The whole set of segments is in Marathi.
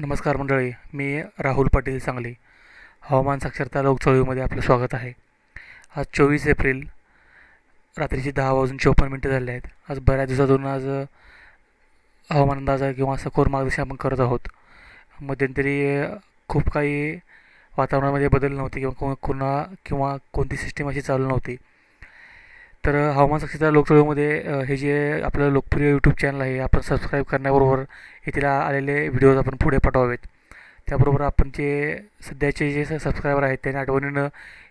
नमस्कार मंडळी मी राहुल पाटील सांगली. हवामान साक्षरता लोकचळवळीमध्ये आपलं स्वागत आहे. आज चोवीस एप्रिल रात्रीची दहा वाजून चोपन्न मिनटं झाले आहेत. आज बऱ्याच दिवसातून आज हवामान अंदाज किंवा सखोर मार्गदर्शन आपण करत आहोत. मध्यंतरी खूप काही वातावरणामध्ये बदल नव्हते किंवा कोणा किंवा कोणती सिस्टीम अशी चालू नव्हती. तर हवामान साक्षरता लोकचळवळीमध्ये हे जे आपलं लोकप्रिय यूट्यूब चॅनल आहे आपण सबस्क्राईब करण्याबरोबर येथील आलेले व्हिडिओज आपण पुढे पाठवावेत. त्याबरोबर आपण जे सध्याचे जे सबस्क्रायबर आहेत त्यांनी आठवणीनं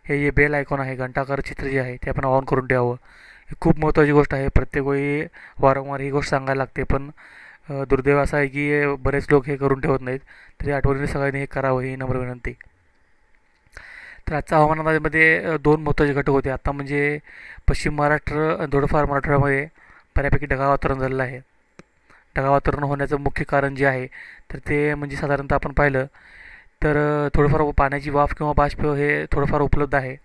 हे जे बेल आयकॉन आहे घंटाकार चित्र जे आहे ते आपण ऑन करून ठेवावं. ही खूप महत्त्वाची गोष्ट आहे. प्रत्येक वेळी वारंवार ही गोष्ट सांगायला लागते पण दुर्दैव असं आहे की बरेच लोक हे करून ठेवत नाहीत. तरी आठवणीने सगळ्यांनी हे करावं ही नम्र विनंती. तर आजच्या हवामानामध्ये दोन महत्त्वाचे घटक होते. आता म्हणजे पश्चिम महाराष्ट्र थोडंफार मराठवाड्यामध्ये बऱ्यापैकी ढगाळ वातावरण झालेलं आहे. ढगाळ वातावरण होण्याचं मुख्य कारण जे आहे तर ते म्हणजे साधारणतः आपण पाहिलं तर थोडंफार पाण्याची वाफ किंवा बाष्प हे थोडंफार उपलब्ध आहे.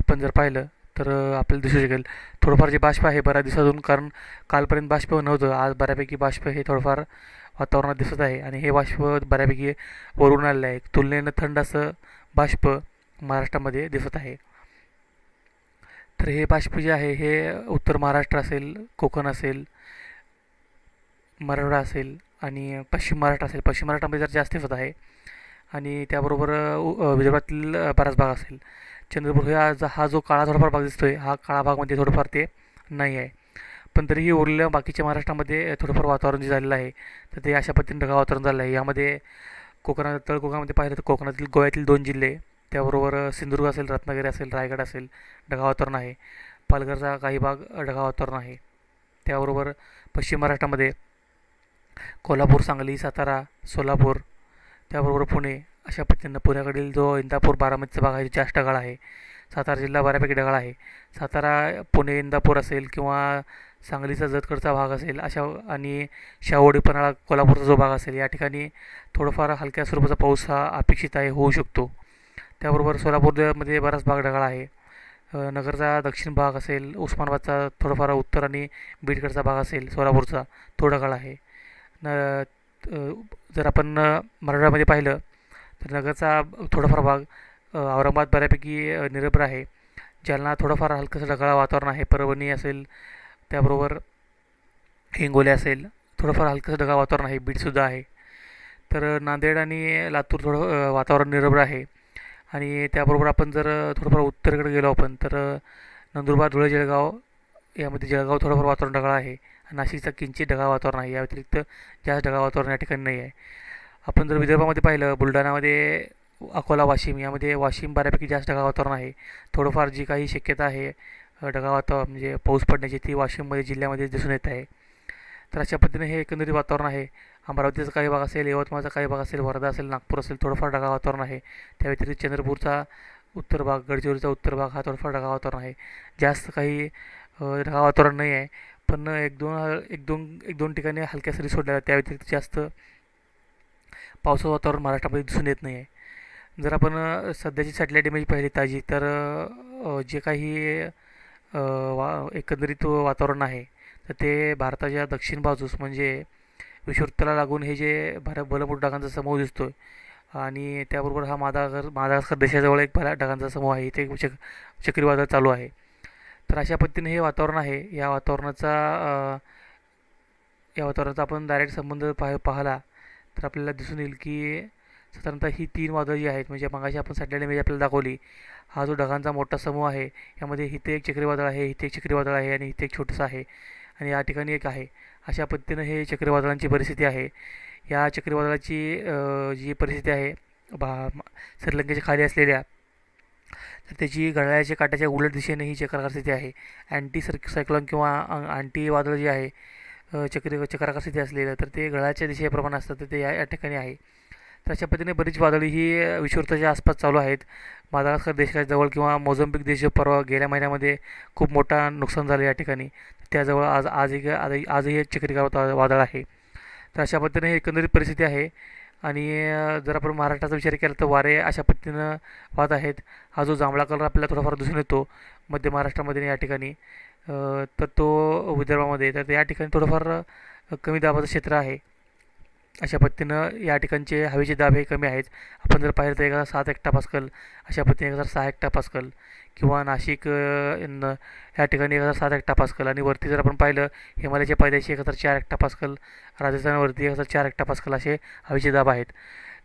आपण जर पाहिलं तर आपल्याला दिसू शकेल थोडंफार जे बाष्प आहे बऱ्याच दिवसातून कारण कालपर्यंत बाष्प नव्हतं. आज बऱ्यापैकी बाष्प हे थोडंफार वातावरणात दिसत आहे. आणि हे बाष्प बऱ्यापैकी वरून आलेलं आहे. तुलनेनं थंड असं बाष्प महाराष्ट्रामध्ये दिसत आहे. तर हे बाष्प जे आहे हे उत्तर महाराष्ट्र असेल कोकण असेल मराठवाडा असेल आणि पश्चिम महाराष्ट्र असेल. पश्चिम महाराष्ट्रामध्ये जर जास्त दिसत आहे. आणि त्याबरोबर उ- विदर्भातील बराच भाग असेल. चंद्रपूर हा हा जो काळा थोडाफार भाग दिसतोय हा काळा भागमध्ये थोडंफार ते नाही आहे. पण तरीही उरलेल्या बाकीच्या महाराष्ट्रामध्ये थोडंफार वातावरण जे झालेलं आहे तर ते अशा पद्धतीने ढगाळ वातावरण झालं आहे. यामध्ये कोकणात तळकोकणामध्ये पाहिलं तर कोकणातील गोव्यातील दोन जिल्हे त्याबरोबर सिंधुदुर्ग असेल रत्नागिरी असेल रायगड असेल ढगाळ वातावरण आहे. पालघरचा काही भाग अ, ढगाळ वातावरण आहे. त्याबरोबर पश्चिम महाराष्ट्रामध्ये कोल्हापूर सांगली सातारा सोलापूर त्याबरोबर पुणे अशा पद्धतीनं पुण्याकडील जो इंदापूर बारामतीचा भाग आहे जास्त ढगाळ आहे. सातारा जिल्हा बऱ्यापैकी ढगाळ आहे. सातारा पुणे इंदापूर असेल किंवा सांगलीचा जतकडचा भाग असेल अशा आणि शाहूवाडी पन्हाळा कोल्हापूरचा जो भाग असेल या ठिकाणी थोडंफार हलक्या स्वरूपाचा पाऊस हा अपेक्षित आहे होऊ शकतो. त्याबरोबर सोलापूरमध्ये बराच भाग ढगाळ आहे. नगरचा दक्षिण भाग असेल उस्मानाबादचा थोडाफार उत्तर आणि बीडकडचा भाग असेल सोलापूरचा तो ढगाळ आहे. न जर आपण मराठवाड्यामध्ये पाहिलं तर नगरचा थोडाफार भाग औरंगाबाद बऱ्यापैकी निरभ्र आहे. जालना थोडंफार हलकंसं ढगाळ वातावरण आहे परभणी असेल त्याबरोबर हिंगोली असेल थोडंफार हलकंसं ढगाळ वातावरण आहे बीडसुद्धा आहे. तर नांदेड आणि लातूर थोडं वातावरण निरभ्र आहे. आणि त्याबरोबर आपण जर थोडंफार उत्तरेकडे गेलो आपण तर नंदुरबार धुळे जळगाव यामध्ये जळगाव थोडंफार वातावरण ढगाळ आहे. नाशिकचा किंचित ढगाळ वातावरण आहे. या व्यतिरिक्त जास्त ढगाळ वातावरण या ठिकाणी नाही आहे. आपण जर विदर्भामध्ये पाहिलं बुलढाणामध्ये अकोला वाशिम यामध्ये वाशिम बऱ्यापैकी जास्त ढगाळ वातावरण आहे. थोडंफार जी काही शक्यता आहे अ, ढगाळ वातावरण म्हणजे पाऊस पडण्याची ती वाशिममध्ये जिल्ह्यामध्ये दिसून येत आहे. तर अशा पद्धतीने हे एकंदरीत वातावरण आहे. अमरावतीचा काही भाग असेल यवतमाळचा काही भाग असेल वर्धा असेल नागपूर असेल थोडंफार ढगाळ वातावरण आहे. त्या व्यतिरिक्त चंद्रपूरचा उत्तर भाग गडचिरोलीचा उत्तर भाग हा थोडाफार ढगाळ वातावरण आहे. जास्त काही ढगाळ वातावरण नाही आहे पण एक दोन एक दोन एक दोन ठिकाणी हलक्या सरी सोडल्या त्या व्यतिरिक्त जास्त पावसाचं वातावरण महाराष्ट्रामध्ये दिसून येत नाही आहे. जर आपण सध्याची सॅटेलाईट इमेज पाहिली ताजी तर जे काही वा एकंदरीत वातावरण आहे. तर ते भारताच्या दक्षिण बाजूस म्हणजे विषुवृत्ताला लागून हे जे भारत बलमुठ ढगांचा समूह दिसतो आहे आणि त्याबरोबर हा मादागर मादागास्कर देशाजवळ एक भला ढगांचा समूह आहे. इथे एक चक चक्रीवादळ चालू आहे. तर अशा पद्धतीने हे वातावरण आहे. या वातावरणाचा या वातावरणाचा आपण डायरेक्ट संबंध पाह पाहिला तर आपल्याला दिसून येईल की साधारणतः ही तीन वादळं जी आहेत म्हणजे मगाशी आपण सॅटेलाईट इमेज आपल्याला दाखवली हा जो ढगांचा मोठा समूह आहे यामध्ये इथे एक चक्रीवादळ आहे इथे एक चक्रीवादळ आहे आणि इथे एक छोटंसं आहे आणि या ठिकाणी एक आहे. अशा पद्धतीनं हे चक्रीवादळांची परिस्थिती आहे. या चक्रीवादळाची जी परिस्थिती आहे बा श्रीलंकेच्या खाली असलेल्या तर त्याची घड्याळ्याच्या काट्याच्या उलट दिशेने ही चक्राकार स्थिती आहे. अँटी सर सायक्लॉन किंवा अँटी वादळ जे आहे चक्री चक्राकार स्थिती असलेलं तर ते घड्याळाच्या दिशेप्रमाणे असतं तर ते या या ठिकाणी आहे. तर अशा पद्धतीने बरीच वादळी ही विषुवृत्ताच्या आसपास चालू आहेत. मादागास्कर देशाच्या जवळ किंवा मोझम्बिक देश परवा गेल्या महिन्यामध्ये खूप मोठा नुकसान झालं या ठिकाणी. त्याजवळ आज आजही आज आजही एक वादळ आहे. तर अशा पद्धतीने ही एकंदरीत परिस्थिती आहे. आणि जर आपण महाराष्ट्राचा विचार केला तर वारे अशा पद्धतीनं वाहत आहेत. हा जो जांभळा कलर आपल्याला थोडाफार दिसून येतो मध्य महाराष्ट्रामध्ये या ठिकाणी तर तो विदर्भामध्ये. तर या ठिकाणी थोडंफार कमी दाबाचं क्षेत्र आहे. अशा पद्धतीनं या ठिकाणचे हवेचे दाब हे कमी आहेत. आपण जर पाहिलं तर एक हजार सात हेक्टापास्कल अशा पद्धतीने एक हजार सहा हेक्टापास्कल किंवा नाशिक न या ठिकाणी एक हजार सात हेक्टापास्कल आणि वरती जर आपण पाहिलं हिमालयाच्या पायद्याशी एक हजार चार हेक्टापास्कल राजस्थानवरती एक हजार चार हेक्टापास्कल असे हवेचे दाब आहेत.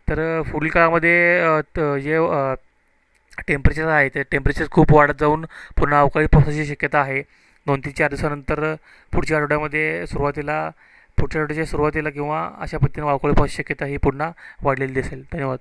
तर पुढील काळामध्ये त- जे टेम्परेचर आहे ते टेम्परेचर खूप वाढत जाऊन पुन्हा अवकाळी पावसाची शक्यता आहे. दोन तीन चार दिवसानंतर पुढच्या आठवड्यामध्ये सुरुवातीला पुढच्या आठवड्याच्या सुरुवातीला किंवा अशा पद्धतीने अवकाळी पावसाची शक्यता ही पुन्हा वाढलेली दिसेल. धन्यवाद.